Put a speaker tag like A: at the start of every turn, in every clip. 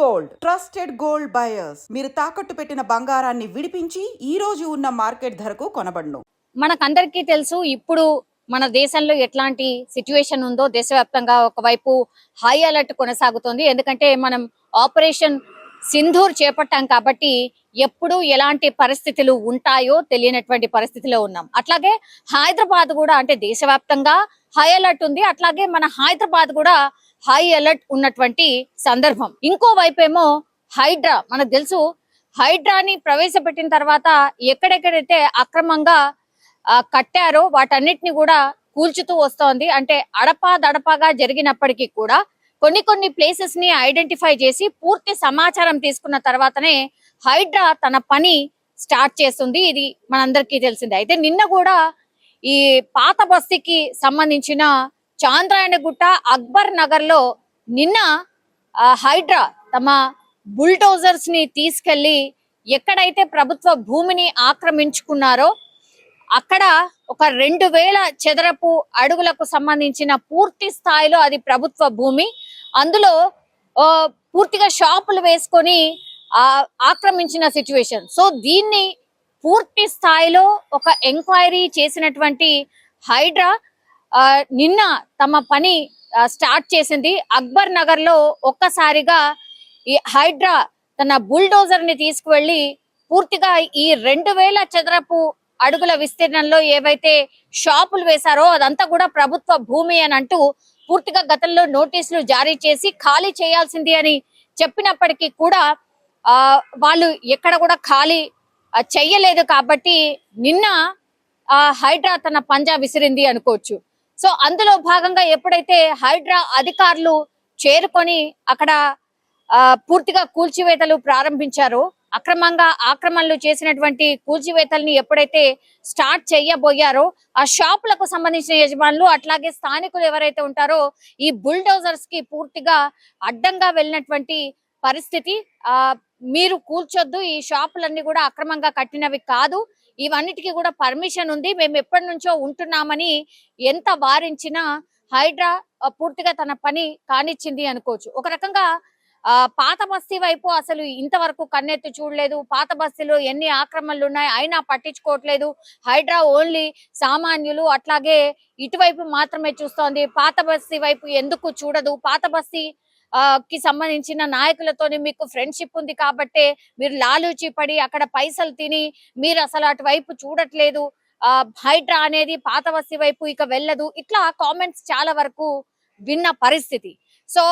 A: Gold. Trusted gold buyers. మీరు తాకట్టు పెట్టిన బంగారాన్ని విడిపించి ఈ రోజు ఉన్న మార్కెట్ ధరకు కొనబడును.
B: మనకందరికీ తెలుసు ఇప్పుడు మన దేశంలో ఎట్లాంటి సిచ్యువేషన్ ఉందో దేశవ్యాప్తంగా ఒకవైపు హై అలర్ట్ కొనసాగుతోంది. ఎందుకంటే మనం ఆపరేషన్ సింధూర్ చేపట్టాం కాబట్టి ఎప్పుడు ఎలాంటి పరిస్థితులు ఉంటాయో తెలియనటువంటి పరిస్థితిలో ఉన్నాం. అట్లాగే హైదరాబాద్ కూడా అంటే దేశవ్యాప్తంగా హై అలర్ట్ ఉంది. అట్లాగే మన హైదరాబాద్ కూడా హై అలర్ట్ ఉన్నటువంటి సందర్భం. ఇంకో ఏమో హైడ్రా మనకు తెలుసు. హైడ్రాని ప్రవేశపెట్టిన తర్వాత ఎక్కడెక్కడైతే అక్రమంగా ఆ, కట్టారో వాటన్నిటిని కూడా కూల్చుతూ వస్తోంది. అంటే అడపా దడపాగా జరిగినప్పటికీ కూడా కొన్ని కొన్ని ప్లేసెస్ని ఐడెంటిఫై చేసి పూర్తి సమాచారం తీసుకున్న తర్వాతనే హైడ్రా తన పని స్టార్ట్ చేస్తుంది. ఇది మనందరికీ తెలిసిందే. అయితే నిన్న కూడా ఈ పాత బస్తీకి సంబంధించిన చాంద్రాయణగుట్ట అక్బర్ నగర్లో నిన్న హైడ్రా తమ బుల్డోజర్స్ని తీసుకెళ్ళి ఎక్కడైతే ప్రభుత్వ భూమిని ఆక్రమించుకున్నారో అక్కడ ఒక రెండు వేల చదరపు అడుగులకు సంబంధించిన పూర్తి స్థాయిలో అది ప్రభుత్వ భూమి. అందులో పూర్తిగా షాపులు వేసుకొని ఆక్రమించిన సిచ్యువేషన్. సో దీన్ని పూర్తి స్థాయిలో ఒక ఎంక్వైరీ చేసినటువంటి హైడ్రా నిన్న తమ పని స్టార్ట్ చేసింది. అక్బర్ నగర్లో ఒక్కసారిగా ఈ హైడ్రా తన బుల్డోజర్ని తీసుకువెళ్ళి పూర్తిగా ఈ రెండు వేల చదరపు అడుగుల విస్తీర్ణంలో ఏవైతే షాపులు వేశారో అదంతా కూడా ప్రభుత్వ భూమి అని అంటూ పూర్తిగా గతంలో నోటీసులు జారీ చేసి ఖాళీ చేయాల్సింది అని చెప్పినప్పటికీ కూడా ఆ వాళ్ళు ఎక్కడ కూడా ఖాళీ చెయ్యలేదు కాబట్టి నిన్న ఆ హైడ్రా తన పంజా విసిరింది అనుకోవచ్చు. సో అందులో భాగంగా ఎప్పుడైతే హైడ్రా అధికారులు చేరుకొని అక్కడ ఆ, పూర్తిగా కూల్చివేతలు ప్రారంభించారో అక్రమంగా ఆక్రమణలు చేసినటువంటి కూల్చివేతల్ని ఎప్పుడైతే స్టార్ట్ చేయబోయారో ఆ షాపులకు సంబంధించిన యజమానులు అట్లాగే స్థానికులు ఎవరైతే ఉంటారో ఈ బుల్డోజర్స్కి పూర్తిగా అడ్డంగా వెళ్ళినటువంటి పరిస్థితి. ఆ మీరు కూల్చొద్దు ఈ షాపులన్నీ కూడా అక్రమంగా కట్టినవి కాదు. ఇవన్నిటికీ కూడా పర్మిషన్ ఉంది. మేము ఎప్పటి నుంచో ఉంటున్నామని ఎంత వారించినా హైడ్రా పూర్తిగా తన పని కానిచ్చింది అనుకోవచ్చు. ఒక రకంగా ఆ పాత బస్తీ వైపు అసలు ఇంతవరకు కన్నెత్తి చూడలేదు. పాత బస్తీలో ఎన్ని ఆక్రమణలు ఉన్నాయి అయినా పట్టించుకోవట్లేదు. హైడ్రా ఓన్లీ సామాన్యులు. అట్లాగే ఇటువైపు మాత్రమే చూస్తోంది. పాత బస్తీ వైపు ఎందుకు చూడదు? పాత బస్తీ కి సంబంధించిన నాయకులతోని మీకు ఫ్రెండ్షిప్ ఉంది కాబట్టే మీరు లాలూచి పడి అక్కడ పైసలు తిని మీరు అసలు అటువైపు చూడట్లేదు. ఆ హైడ్రా అనేది పాత వస్తి వైపు ఇక వెళ్ళదు. ఇట్లా కామెంట్స్ చాలా వరకు విన్న పరిస్థితి. సో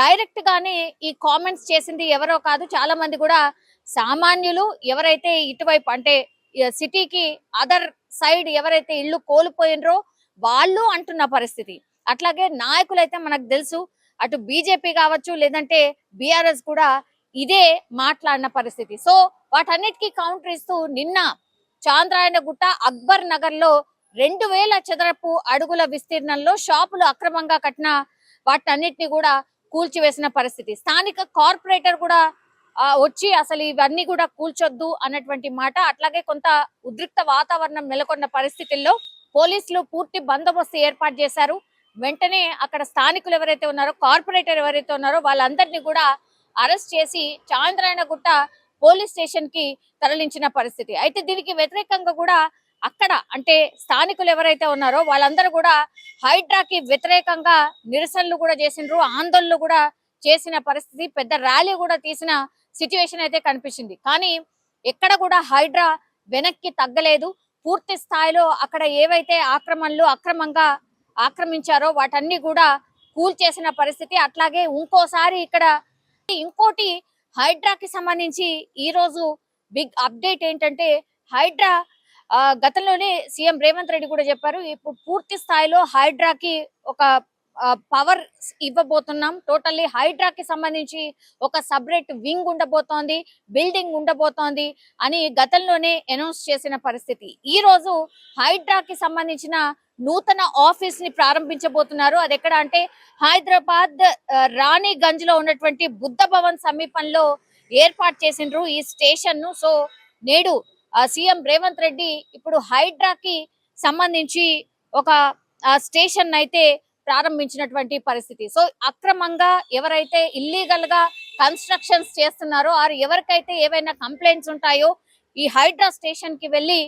B: డైరెక్ట్ గానే ఈ కామెంట్స్ చేసింది ఎవరో కాదు చాలా మంది కూడా సామాన్యులు ఎవరైతే ఇటువైపు అంటే సిటీకి అదర్ సైడ్ ఎవరైతే ఇల్లు కోల్పోయినరో వాళ్ళు అంటున్న పరిస్థితి. అట్లాగే నాయకులైతే మనకు తెలుసు అటు బీజేపీ కావచ్చు లేదంటే బీఆర్ఎస్ కూడా ఇదే మాట్లాడిన పరిస్థితి. సో వాటన్నిటికీ కౌంటర్ ఇస్తూ నిన్న చాంద్రాయణగుట్ట అక్బర్ నగర్లో రెండు వేల చదరపు అడుగుల విస్తీర్ణంలో షాపులు అక్రమంగా కట్టిన వాటన్నిటిని కూడా కూల్చివేసిన పరిస్థితి. స్థానిక కార్పొరేటర్ కూడా వచ్చి అసలు ఇవన్నీ కూడా కూల్చొద్దు అన్నటువంటి మాట అట్లాగే కొంత ఉద్రిక్త వాతావరణం నెలకొన్న పరిస్థితుల్లో పోలీసులు పూర్తి బందోబస్తు ఏర్పాటు చేశారు. వెంటనే అక్కడ స్థానికులు ఎవరైతే ఉన్నారో కార్పొరేటర్ ఎవరైతే ఉన్నారో వాళ్ళందరినీ కూడా అరెస్ట్ చేసి చాంద్రాయణగుట్ట పోలీస్ స్టేషన్కి తరలించిన పరిస్థితి. అయితే దీనికి వ్యతిరేకంగా కూడా అక్కడ అంటే స్థానికులు ఎవరైతే ఉన్నారో వాళ్ళందరూ కూడా హైడ్రాకి వ్యతిరేకంగా నిరసనలు కూడా చేసినారు ఆందోళనలు కూడా చేసిన పరిస్థితి పెద్ద ర్యాలీ కూడా తీసిన సిచ్యువేషన్ అయితే కనిపించింది. కానీ ఎక్కడ కూడా హైడ్రా వెనక్కి తగ్గలేదు. పూర్తి స్థాయిలో అక్కడ ఏవైతే ఆక్రమణలు అక్రమంగా ఆక్రమించారో వాటన్ని కూడా కూల్చేసిన పరిస్థితి. అట్లాగే ఇంకోసారి ఇక్కడ ఇంకోటి హైడ్రాకి సంబంధించి ఈరోజు బిగ్ అప్డేట్ ఏంటంటే హైడ్రా గతంలోనే సీఎం రేవంత్ రెడ్డి కూడా చెప్పారు ఇప్పుడు పూర్తి స్థాయిలో హైడ్రాకి ఒక పవర్ ఇవ్వబోతున్నాం. టోటల్లీ హైడ్రాకి సంబంధించి ఒక సపరేట్ వింగ్ ఉండబోతోంది బిల్డింగ్ ఉండబోతోంది అని గతంలోనే అనౌన్స్ చేసిన పరిస్థితి. ఈ రోజు హైడ్రాకి సంబంధించిన నూతన ఆఫీస్ని ప్రారంభించబోతున్నారు. అది ఎక్కడ అంటే హైదరాబాద్ రాణిగంజ్లో ఉన్నటువంటి బుద్ధ భవన్ సమీపంలో ఏర్పాటు చేసిండ్రు ఈ స్టేషన్ను సో నేడు సీఎం రేవంత్ రెడ్డి ఇప్పుడు హైడ్రాకి సంబంధించి ఒక స్టేషన్ అయితే ప్రారంభించినటువంటి పరిస్థితి. సో అక్రమంగా ఎవరైతే ఇల్లీగల్గా కన్స్ట్రక్షన్స్ చేస్తున్నారో ఆరు ఎవరికైతే ఏవైనా కంప్లైంట్స్ ఉంటాయో ఈ హైడ్రా స్టేషన్కి వెళ్ళి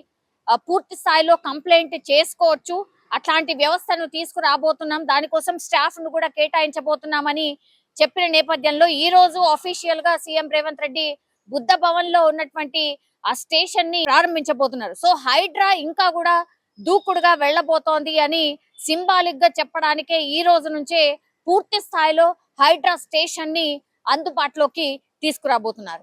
B: పూర్తి స్థాయిలో కంప్లైంట్ చేసుకోవచ్చు. అట్లాంటి వ్యవస్థను తీసుకురాబోతున్నాం. దానికోసం స్టాఫ్ను కూడా కేటాయించబోతున్నామని చెప్పిన నేపథ్యంలో ఈ రోజు అఫీషియల్గా సీఎం రేవంత్ రెడ్డి బుద్ధ భవన్లో ఉన్నటువంటి ఆ స్టేషన్ని ప్రారంభించబోతున్నారు. సో హైడ్రా ఇంకా కూడా దూకుడుగా వెళ్ళబోతోంది అని సింబాలిక్గా చెప్పడానికే ఈ రోజు నుంచే పూర్తి స్థాయిలో హైడ్రా స్టేషన్ని అందుబాటులోకి తీసుకురాబోతున్నారు.